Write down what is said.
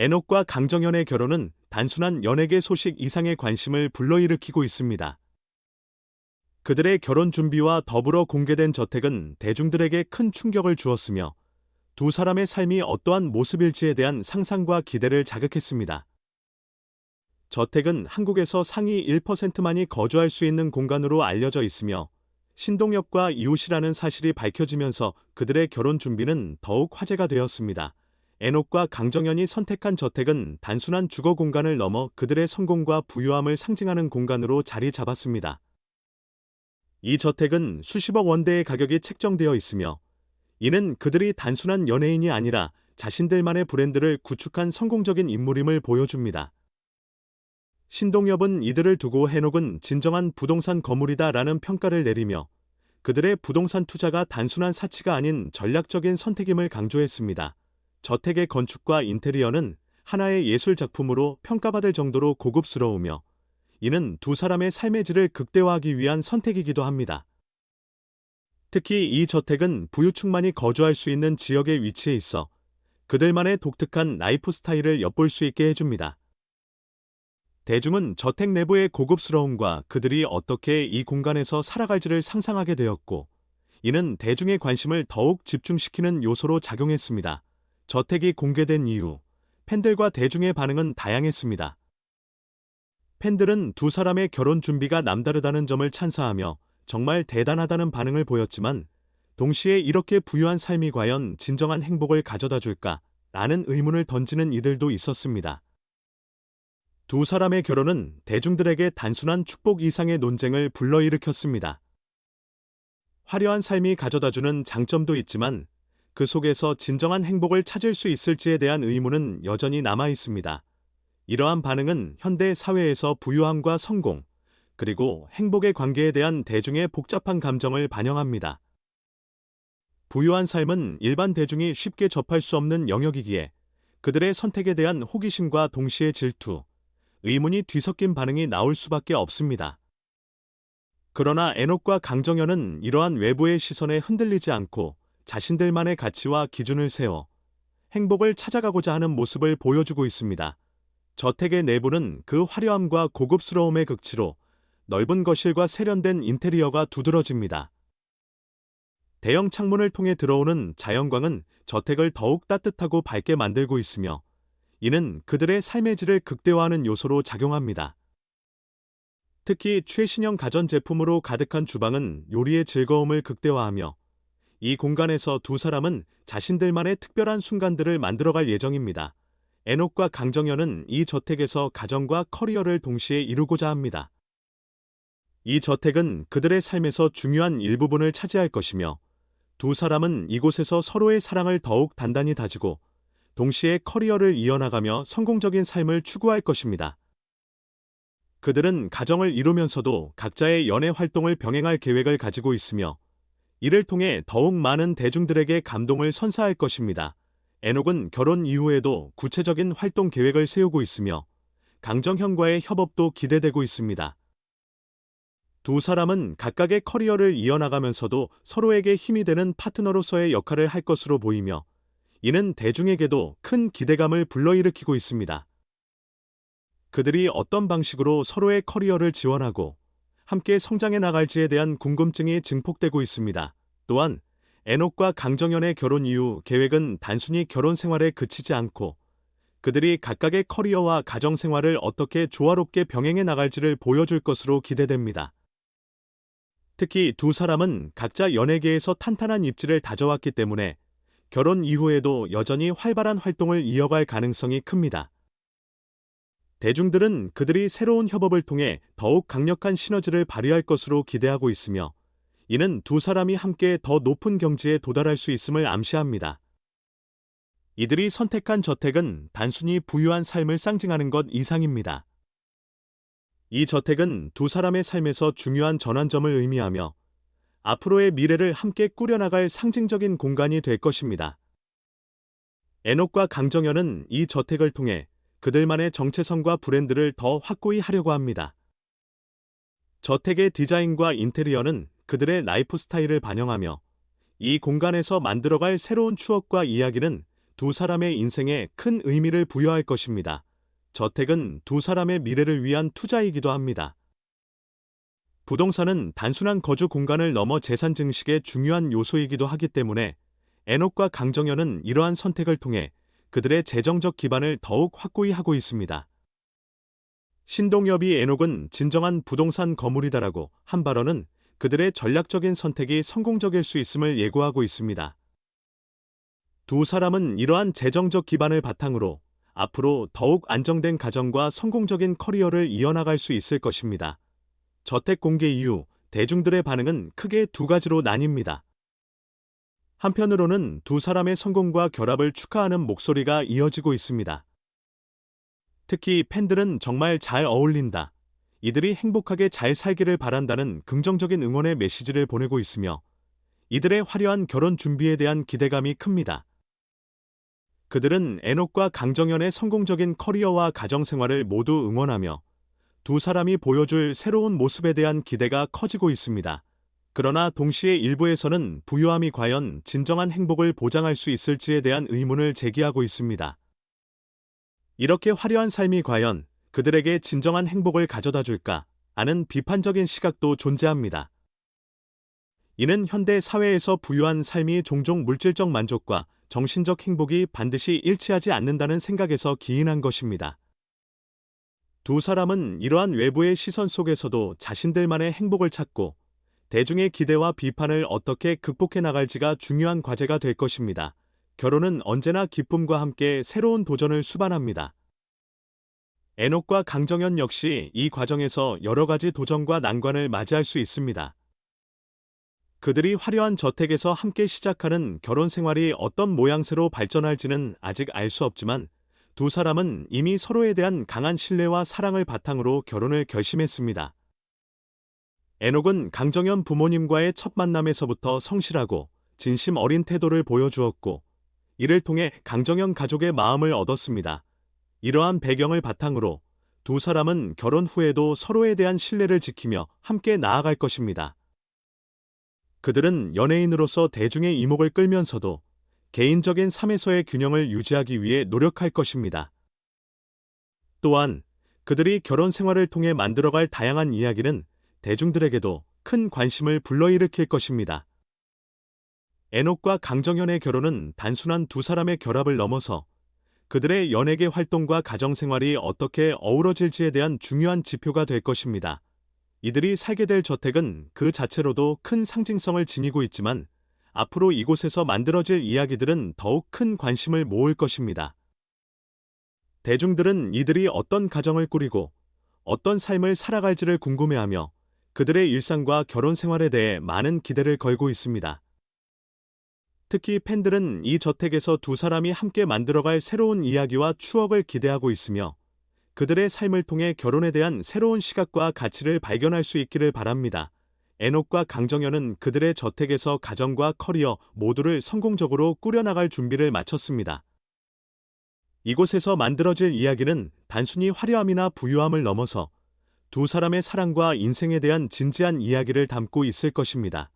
에녹과 강정현의 결혼은 단순한 연예계 소식 이상의 관심을 불러일으키고 있습니다. 그들의 결혼 준비와 더불어 공개된 저택은 대중들에게 큰 충격을 주었으며 두 사람의 삶이 어떠한 모습일지에 대한 상상과 기대를 자극했습니다. 저택은 한국에서 상위 1%만이 거주할 수 있는 공간으로 알려져 있으며 신동엽과 이웃이라는 사실이 밝혀지면서 그들의 결혼 준비는 더욱 화제가 되었습니다. 에녹과 강정현이 선택한 저택은 단순한 주거 공간을 넘어 그들의 성공과 부유함을 상징하는 공간으로 자리 잡았습니다. 이 저택은 수십억 원대의 가격이 책정되어 있으며 이는 그들이 단순한 연예인이 아니라 자신들만의 브랜드를 구축한 성공적인 인물임을 보여줍니다. 신동엽은 이들을 두고 해녹은 진정한 부동산 거물이다라는 평가를 내리며 그들의 부동산 투자가 단순한 사치가 아닌 전략적인 선택임을 강조했습니다. 저택의 건축과 인테리어는 하나의 예술 작품으로 평가받을 정도로 고급스러우며 이는 두 사람의 삶의 질을 극대화하기 위한 선택이기도 합니다. 특히 이 저택은 부유층만이 거주할 수 있는 지역에 위치해 있어 그들만의 독특한 라이프 스타일을 엿볼 수 있게 해줍니다. 대중은 저택 내부의 고급스러움과 그들이 어떻게 이 공간에서 살아갈지를 상상하게 되었고, 이는 대중의 관심을 더욱 집중시키는 요소로 작용했습니다. 저택이 공개된 이후 팬들과 대중의 반응은 다양했습니다. 팬들은 두 사람의 결혼 준비가 남다르다는 점을 찬사하며 정말 대단하다는 반응을 보였지만 동시에 이렇게 부유한 삶이 과연 진정한 행복을 가져다 줄까? 라는 의문을 던지는 이들도 있었습니다. 두 사람의 결혼은 대중들에게 단순한 축복 이상의 논쟁을 불러일으켰습니다. 화려한 삶이 가져다주는 장점도 있지만 그 속에서 진정한 행복을 찾을 수 있을지에 대한 의문은 여전히 남아 있습니다. 이러한 반응은 현대 사회에서 부유함과 성공, 그리고 행복의 관계에 대한 대중의 복잡한 감정을 반영합니다. 부유한 삶은 일반 대중이 쉽게 접할 수 없는 영역이기에 그들의 선택에 대한 호기심과 동시에 질투, 의문이 뒤섞인 반응이 나올 수밖에 없습니다. 그러나 에녹과 강정현은 이러한 외부의 시선에 흔들리지 않고 자신들만의 가치와 기준을 세워 행복을 찾아가고자 하는 모습을 보여주고 있습니다. 저택의 내부는 그 화려함과 고급스러움의 극치로 넓은 거실과 세련된 인테리어가 두드러집니다. 대형 창문을 통해 들어오는 자연광은 저택을 더욱 따뜻하고 밝게 만들고 있으며 이는 그들의 삶의 질을 극대화하는 요소로 작용합니다. 특히 최신형 가전제품으로 가득한 주방은 요리의 즐거움을 극대화하며 이 공간에서 두 사람은 자신들만의 특별한 순간들을 만들어갈 예정입니다. 에녹과 강정현은 이 저택에서 가정과 커리어를 동시에 이루고자 합니다. 이 저택은 그들의 삶에서 중요한 일부분을 차지할 것이며 두 사람은 이곳에서 서로의 사랑을 더욱 단단히 다지고 동시에 커리어를 이어나가며 성공적인 삶을 추구할 것입니다. 그들은 가정을 이루면서도 각자의 연애 활동을 병행할 계획을 가지고 있으며 이를 통해 더욱 많은 대중들에게 감동을 선사할 것입니다. 에녹은 결혼 이후에도 구체적인 활동 계획을 세우고 있으며 강정현과의 협업도 기대되고 있습니다. 두 사람은 각각의 커리어를 이어나가면서도 서로에게 힘이 되는 파트너로서의 역할을 할 것으로 보이며 이는 대중에게도 큰 기대감을 불러일으키고 있습니다. 그들이 어떤 방식으로 서로의 커리어를 지원하고 함께 성장해 나갈지에 대한 궁금증이 증폭되고 있습니다. 또한 에녹과 강정현의 결혼 이후 계획은 단순히 결혼 생활에 그치지 않고 그들이 각각의 커리어와 가정 생활을 어떻게 조화롭게 병행해 나갈지를 보여줄 것으로 기대됩니다. 특히 두 사람은 각자 연예계에서 탄탄한 입지를 다져왔기 때문에 결혼 이후에도 여전히 활발한 활동을 이어갈 가능성이 큽니다. 대중들은 그들이 새로운 협업을 통해 더욱 강력한 시너지를 발휘할 것으로 기대하고 있으며 이는 두 사람이 함께 더 높은 경지에 도달할 수 있음을 암시합니다. 이들이 선택한 저택은 단순히 부유한 삶을 상징하는 것 이상입니다. 이 저택은 두 사람의 삶에서 중요한 전환점을 의미하며 앞으로의 미래를 함께 꾸려나갈 상징적인 공간이 될 것입니다. 에녹과 강정현은 이 저택을 통해 그들만의 정체성과 브랜드를 더 확고히 하려고 합니다. 저택의 디자인과 인테리어는 그들의 라이프 스타일을 반영하며 이 공간에서 만들어갈 새로운 추억과 이야기는 두 사람의 인생에 큰 의미를 부여할 것입니다. 저택은 두 사람의 미래를 위한 투자이기도 합니다. 부동산은 단순한 거주 공간을 넘어 재산 증식의 중요한 요소이기도 하기 때문에 에녹과 강정현은 이러한 선택을 통해 그들의 재정적 기반을 더욱 확고히 하고 있습니다. 신동엽이 에녹은 진정한 부동산 거물이다라고 한 발언은 그들의 전략적인 선택이 성공적일 수 있음을 예고하고 있습니다. 두 사람은 이러한 재정적 기반을 바탕으로 앞으로 더욱 안정된 가정과 성공적인 커리어를 이어나갈 수 있을 것입니다. 저택 공개 이후 대중들의 반응은 크게 두 가지로 나뉩니다. 한편으로는 두 사람의 성공과 결합을 축하하는 목소리가 이어지고 있습니다. 특히 팬들은 정말 잘 어울린다. 이들이 행복하게 잘 살기를 바란다는 긍정적인 응원의 메시지를 보내고 있으며 이들의 화려한 결혼 준비에 대한 기대감이 큽니다. 그들은 에녹과 강정현의 성공적인 커리어와 가정 생활을 모두 응원하며 두 사람이 보여줄 새로운 모습에 대한 기대가 커지고 있습니다. 그러나 동시에 일부에서는 부유함이 과연 진정한 행복을 보장할 수 있을지에 대한 의문을 제기하고 있습니다. 이렇게 화려한 삶이 과연 그들에게 진정한 행복을 가져다 줄까 하는 비판적인 시각도 존재합니다. 이는 현대 사회에서 부유한 삶이 종종 물질적 만족과 정신적 행복이 반드시 일치하지 않는다는 생각에서 기인한 것입니다. 두 사람은 이러한 외부의 시선 속에서도 자신들만의 행복을 찾고 대중의 기대와 비판을 어떻게 극복해 나갈지가 중요한 과제가 될 것입니다. 결혼은 언제나 기쁨과 함께 새로운 도전을 수반합니다. 에녹과 강정현 역시 이 과정에서 여러 가지 도전과 난관을 맞이할 수 있습니다. 그들이 화려한 저택에서 함께 시작하는 결혼 생활이 어떤 모양새로 발전할지는 아직 알 수 없지만 두 사람은 이미 서로에 대한 강한 신뢰와 사랑을 바탕으로 결혼을 결심했습니다. 에녹은 강정현 부모님과의 첫 만남에서부터 성실하고 진심 어린 태도를 보여주었고 이를 통해 강정현 가족의 마음을 얻었습니다. 이러한 배경을 바탕으로 두 사람은 결혼 후에도 서로에 대한 신뢰를 지키며 함께 나아갈 것입니다. 그들은 연예인으로서 대중의 이목을 끌면서도 개인적인 삶에서의 균형을 유지하기 위해 노력할 것입니다. 또한 그들이 결혼 생활을 통해 만들어갈 다양한 이야기는 대중들에게도 큰 관심을 불러일으킬 것입니다. 에녹과 강정현의 결혼은 단순한 두 사람의 결합을 넘어서 그들의 연예계 활동과 가정 생활이 어떻게 어우러질지에 대한 중요한 지표가 될 것입니다. 이들이 살게 될 저택은 그 자체로도 큰 상징성을 지니고 있지만 앞으로 이곳에서 만들어질 이야기들은 더욱 큰 관심을 모을 것입니다. 대중들은 이들이 어떤 가정을 꾸리고 어떤 삶을 살아갈지를 궁금해하며 그들의 일상과 결혼 생활에 대해 많은 기대를 걸고 있습니다. 특히 팬들은 이 저택에서 두 사람이 함께 만들어갈 새로운 이야기와 추억을 기대하고 있으며 그들의 삶을 통해 결혼에 대한 새로운 시각과 가치를 발견할 수 있기를 바랍니다. 에녹과 강정현은 그들의 저택에서 가정과 커리어 모두를 성공적으로 꾸려나갈 준비를 마쳤습니다. 이곳에서 만들어질 이야기는 단순히 화려함이나 부유함을 넘어서 두 사람의 사랑과 인생에 대한 진지한 이야기를 담고 있을 것입니다.